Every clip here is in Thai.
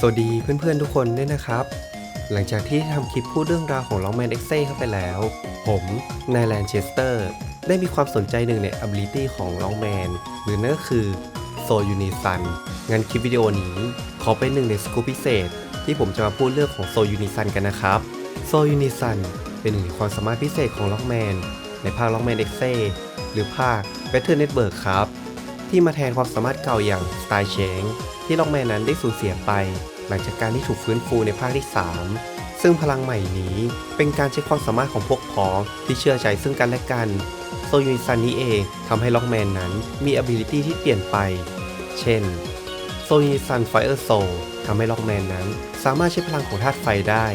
สวัสดีเพื่อนๆทุกคนด้วยนะครับ หลังจากที่ทำคลิปพูดเรื่องราวของล็อกแมนเอ็กเซ่เข้าไปแล้ว ผมนายแลนเชสเตอร์ ได้มีความสนใจหนึ่งใน ability ของล็อกแมนหรือนั่นก็คือโซยูนิซันงั้นคลิปวิดีโอนี้ ขอเป็นหนึ่งในสกูปพิเศษ ที่ผมจะมาพูดเรื่องของโซยูนิซันกันนะครับ โซยูนิซันเป็นหนึ่งในความสามารถพิเศษของล็อกแมนในภาคล็อกแมนเอ็กเซ่หรือภาค Battle Network ครับ ที่มาแทนความสามารถเก่าอย่าง Style Change ที่ล็อกแมนนั้นได้สูญเสียไป หลังจากการที่ถูกฟื้นฟูในภาคที่ 3 ซึ่งพลังใหม่นี้เป็นการใช้ความสามารถของพวกพ้องที่เชื่อใจซึ่งกันและกันโซยูนซันนี้เองทำให้ล็อกแมนนั้นมี ability ที่เปลี่ยนไป เช่นโซยูนซันไฟเออร์โซทำให้ล็อกแมนนั้นสามารถใช้พลังของธาตุไฟได้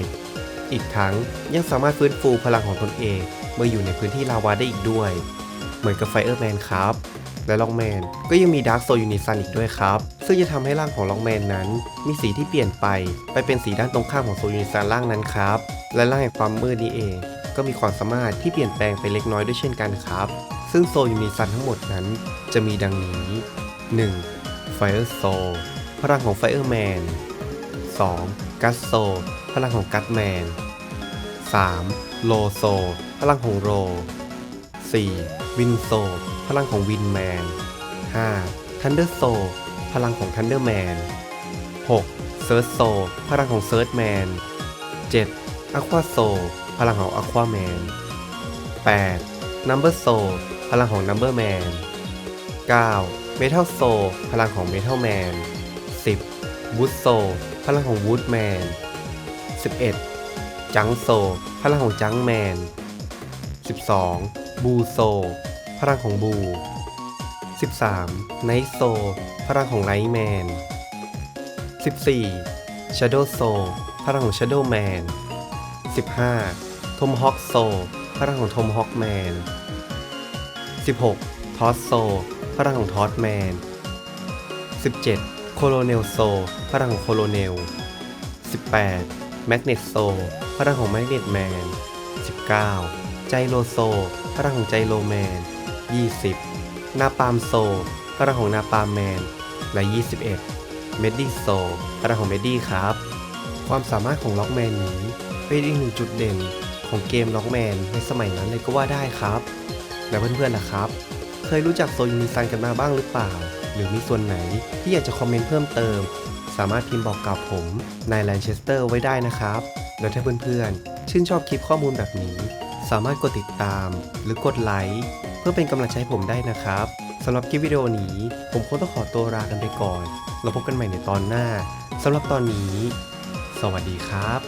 อีกทั้งยังสามารถฟื้นฟูพลังของตนเอง เมื่ออยู่ในพื้นที่ลาวาได้อีกด้วย เหมือนกับไฟเออร์แมนครับ และล็อกแมนก็ยังมีดาร์กโซยูนิซันอีกด้วยครับ ซึ่งจะทำให้ร่างของล็อกแมนนั้น มีสีที่เปลี่ยนไป ไปเป็นสีด้านตรงข้ามของโซยูนิซันร่างนั้นครับ และร่างแห่งความมืดนี้เอง ก็มีความสามารถที่เปลี่ยนแปลงไปเล็กน้อยด้วยเช่นกันครับ ซึ่งโซยูนิซันทั้งหมดนั้น จะมีดังนี้ 1. Fire Soul พลังของ Fireman 2. Gas Soul พลังของ Gasman 3. Low Soul พลังของ Low 4. Wind Soul พลังของ Windman 5. Thunder Soul พลังของ Thunderman 6. Search Soul พลังของ Searchman 7. Aqua Soul พลังของ Aquaman 8. Number Soul พลังของ Numberman 9. Metal Soul พลังของ Metalman 10. Wood Soul พลังของ Woodman 11. Junk Soul พลังของ Junkman 12. บูโซ พลังของบู 13. ไนโซ พลังของไลท์แมน 14. ชาโดโซ พลังของชาโดแมน 15. ทอมฮอคโซ พลังของทอมฮอคแมน 16. ทอสโซ พลังของทอสแมน 17. โคโลเนลโซ พลังของโคโลเนล 18. แมกเนตโซ พลังของแมกเนตแมน 19 ไจโรโซพลังของไจโรแมน 20. นาปามโซพลังของนาปามแมน และ 21. เมดดี้โซพลังของเมดดี้ครับ ความสามารถของล็อกแมนนี้เป็นอีกหนึ่งจุดเด่นของเกมล็อกแมนในสมัยนั้นเลยก็ว่าได้ครับ แล้วเพื่อนๆล่ะครับ เคยรู้จักโซยูนิซันกันมาบ้างหรือเปล่า หรือมีส่วนไหนที่อยากจะคอมเมนต์เพิ่มเติม สามารถพิมพ์บอกกับผมนายแลนเชสเตอร์ไว้ได้นะครับ แล้วถ้าเพื่อนๆ ชื่นชอบคลิปข้อมูลแบบนี้ สามารถกดติดตามหรือกดไลค์เพื่อเป็นกำลังใจให้ผมได้นะครับสำหรับคลิปวิดีโอนี้ผมคงต้องขอตัวลากันไปก่อน เราพบกันใหม่ในตอนหน้าสำหรับตอนนี้ สวัสดีครับ